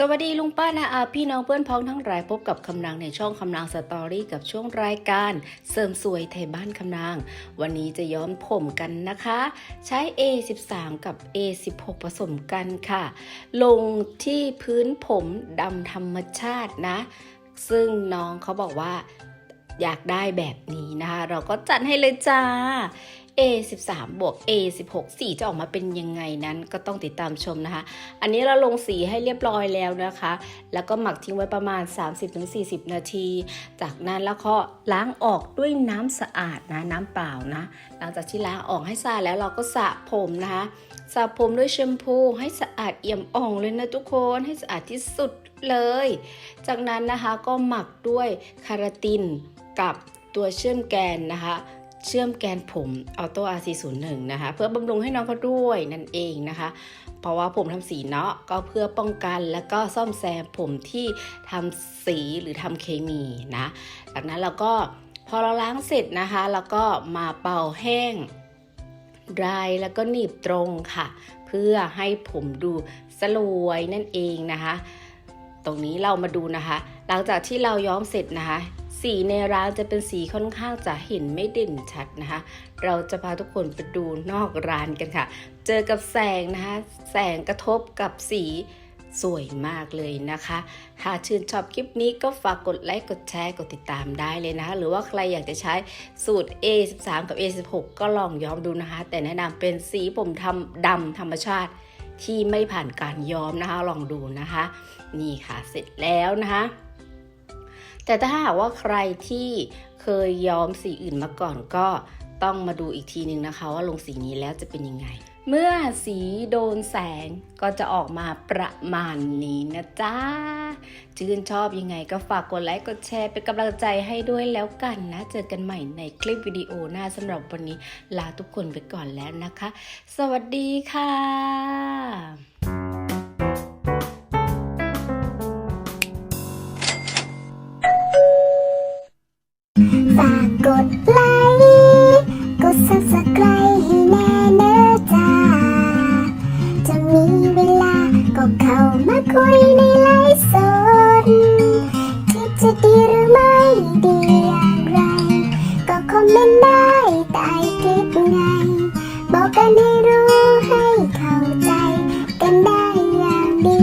สวัสดีลุงป้านาอาพี่น้องเพื่อนพ้องทั้งหลายพบกับคำนางในช่องคำนางสตอรี่กับช่วงรายการเสริมสวยไทยบ้านคำนาง วันนี้จะย้อมผมกันนะคะ ใช้ A13 กับ A16 ผสมกันค่ะ ลงที่พื้นผมดำธรรมชาตินะ ซึ่งน้องเขาบอกว่าอยากได้แบบนี้นะคะ เราก็จัดให้เลยจ้า A13 บวก A16 สีจะออกมาเป็นยังไงนั้นก็ต้องติดตามชมนะคะ อันนี้เราลงสีให้เรียบร้อยแล้วนะคะ แล้วก็หมักทิ้งไว้ประมาณ 30-40 นาที จากนั้นแล้วก็ล้างออกด้วยน้ำสะอาดนะน้ำเปล่านะ หลังจากที่ล้างออกให้สะอาดแล้วเราก็สระผมนะคะสระผมด้วยแชมพูให้สะอาดเอี่ยมอ่องเลยนะทุกคนให้สะอาดที่สุดเลย จากนั้นนะคะก็หมักด้วยคาราตินกับตัวเชื่อมแกนนะคะ เชื่อมแกนผมออโต้ RC01 นะคะ เพื่อบำรุงให้น้องเขาด้วยนั่นเองนะคะ เพราะว่าผมทำสีเนาะก็เพื่อป้องกันแล้วก็ซ่อมแซมผมที่ทำสีหรือทำเคมีนะจากนั้นเราก็พอเราล้างเสร็จนะคะแล้วก็มาเป่าแห้งดรายแล้วก็หนีบตรงค่ะ เพื่อให้ผมดูสลวยนั่นเองนะคะ ตรงนี้เรามาดูนะคะ หลังจากที่เราย้อมเสร็จนะคะ สีในร้านจะเป็นสีค่อนข้างจะเห็นไม่เด่นชัดนะคะ เราจะพาทุกคนไปดูนอกร้านกันค่ะ เจอกับแสงนะคะ แสงกระทบกับสีสวยมากเลยนะคะถ้าชื่นชอบคลิปนี้ก็ฝากกดไลค์ กดแชร์ กดติดตามได้เลยนะคะ หรือว่าใครอยากจะใช้สูตร A13 กับ A16 ก็ลองย้อมดูนะคะ แต่แนะนำเป็นสีผมทำดำธรรมชาติที่ไม่ผ่านการย้อมนะคะ ลองดูนะคะ นี่ค่ะ เสร็จแล้วนะคะ แต่ถ้าหากว่าใครที่เคยย้อมสีอื่นมาก่อนก็ต้องมาดูอีกทีนึงนะคะว่าลงสีนี้แล้วจะเป็นยังไง เมื่อสีโดนแสงก็จะออกมาประมาณนี้นะจ๊ะชื่นชอบยังไงก็ฝากกดไลค์กดแชร์เป็นกำลังใจให้ด้วยแล้วกันนะ เจอกันใหม่ในคลิปวิดีโอหน้าสำหรับวันนี้ลาทุกคนไปก่อนแล้วนะคะ สวัสดีค่ะ จะมีเวลา ก็เข้ามาคุยในไลฟ์สดคิดจะดีหรือไม่ดีอย่างไร ก็คอมเมนต์ได้ใต้คลิปไง บอกกันให้รู้ให้เข้าใจ กันได้อย่างดี